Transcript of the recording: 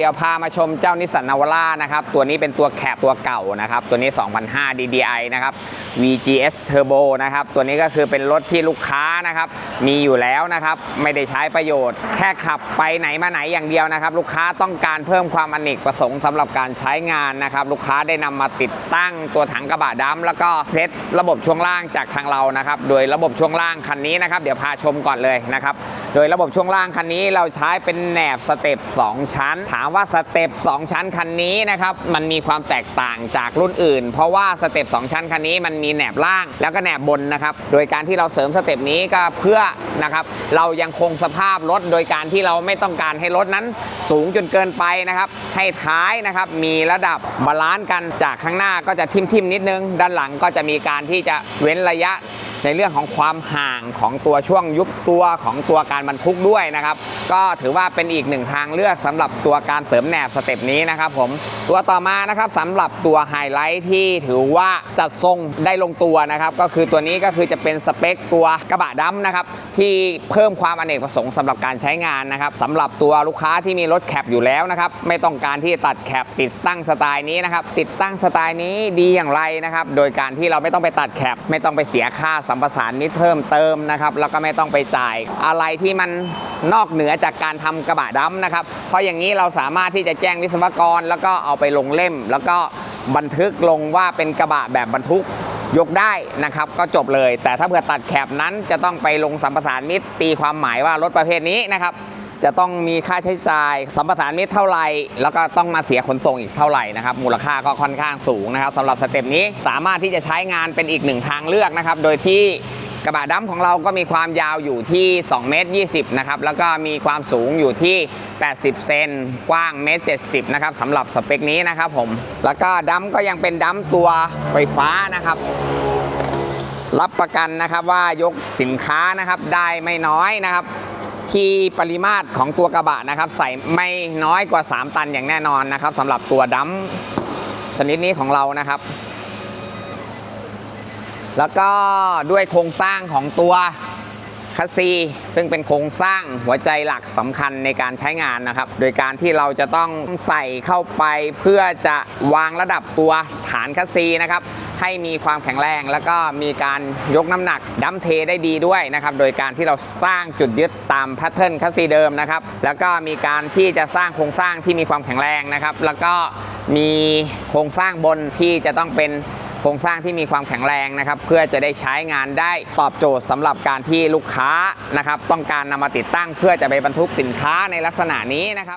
เดี๋ยวพามาชมเจ้านิสสันนาวาร่านะครับ ตัวนี้เป็นตัวแคปตัวเก่านะครับ ตัวนี้ 2005 DDI นะครับ VGS Turbo นะครับ ตัวนี้ก็คือเป็นรถที่ลูกค้านะครับ มีอยู่แล้วนะครับ ไม่ได้ใช้ประโยชน์ แค่ขับไปไหนมาไหนอย่างเดียวนะครับ ลูกค้าต้องการเพิ่มความอเนกประสงค์สำหรับการใช้งานนะครับ ลูกค้าได้นำมาติดตั้งตัวถังกระบะดำแล้วก็เซตระบบช่วงล่างจากทางเรานะครับ โดยระบบช่วงล่างคันนี้นะครับ เดี๋ยวพาชมก่อนเลยนะครับ โดยระบบช่วงล่างคันนี้เราใช้เป็นแหนบสเต็ป2ชั้น ถามว่าสเต็ป2ชั้นคันนี้นะครับมันมีความแตกต่างจากรุ่นอื่น เพราะว่าสเต็ป2ชั้นคันนี้มันมีแหนบล่างแล้วก็แหนบบนนะครับโดยการที่เราเสริมสเต็ปนี้ก็เพื่อนะครับเรายังคงสภาพรถโดยการที่เราไม่ต้องการให้รถนั้นสูงจนเกินไปนะครับให้ท้ายนะครับมีระดับบาลานซ์กันจากข้างหน้าก็จะทิ่มๆนิดนึง ด้านหลังก็จะมีการที่จะเว้นระยะ ในเรื่องของความห่างของตัวช่วงยุบตัวของตัวการบรรทุกด้วยนะครับ ก็ถือว่าเป็นอีกหนึ่งทางเลือกสำหรับตัวการเสริมแหนบสเต็ปนี้นะครับผมตัวต่อมานะครับสำหรับตัวไฮไลท์ที่ถือว่าจัดทรงได้ลงตัวนะครับ ก็คือตัวนี้ก็คือจะเป็นสเปคตัวกระบะดำนะครับที่เพิ่มความอเนกประสงค์สำหรับการใช้งานนะครับสำหรับตัวลูกค้าที่มีรถแคปอยู่แล้วนะครับไม่ต้องการที่จะตัดแคปติดตั้งสไตล์นี้นะครับติดตั้งสไตล์นี้ดีอย่างไรนะครับโดยการที่เราไม่ต้องไปตัดแคปไม่ต้องไปเสียค่าสัมปทานมิตรเพิ่มเติมนะครับแล้วก็ไม่ต้องไปจ่ายอะไรที่มันนอกเหนือจากการทำกระบะดำนะครับ เพราะอย่างนี้เราสามารถที่จะแจ้งวิศวกร แล้วก็เอาไปลงเล่ม แล้วก็บันทึกลงว่าเป็นกระบะแบบบรรทุกยกได้นะครับก็จบเลย แต่ถ้าเผื่อตัดแคปนั้นจะต้องไปลงสัมปทานมิตรตีความหมายว่ารถประเภทนี้นะครับจะต้องมีค่าใช้จ่ายสัมปทานมิตรเท่าไหร่แล้วก็ต้องมาเสียขนส่งอีกเท่าไหร่นะครับมูลค่าก็ค่อนข้างสูงนะครับสำหรับสเต็ปนี้สามารถที่จะใช้งานเป็นอีกหนึ่งทางเลือกนะครับโดยที่ กระบะดำของเราก็มีความยาวอยู่ที่2เมตร20นะครับแล้วก็มีความสูงอยู่ที่ 80 เซนกว้างเมตร70นะครับสำหรับสเปคนี้นะครับผมแล้วก็ดำก็ยังเป็นดำตัวไฟฟ้านะครับ รับประกันนะครับว่ายกสินค้านะครับได้ไม่น้อยนะครับ ที่ปริมาตรของตัวกระบะนะครับ ใส่ไม่น้อยกว่า 3 ตันอย่างแน่นอนนะครับสำหรับตัวดัมชนิดนี้ของเรานะครับ แล้วก็ด้วยโครงสร้างของตัวคัสซีซึ่งเป็นโครงสร้างหัวใจหลักสำคัญในการใช้งานนะครับ โดยการที่เราจะต้องใส่เข้าไปเพื่อจะวางระดับตัวฐานคัสซีนะครับให้มีความแข็งแรงแล้วก็มีการยกน้ำหนักดัมเทได้ดีด้วยนะครับ โดยการที่เราสร้างจุดยึดตามแพทเทิร์นคัสซีเดิมนะครับ แล้วก็มีการที่จะสร้างโครงสร้างที่มีความแข็งแรงนะครับ แล้วก็มีโครงสร้างบนที่จะต้องเป็น โครงสร้างที่มีความแข็งแรงนะครับ เพื่อจะได้ใช้งานได้ตอบโจทย์สำหรับการที่ลูกค้านะครับ ต้องการนำมาติดตั้งเพื่อจะไปบรรทุกสินค้าในลักษณะนี้นะครับ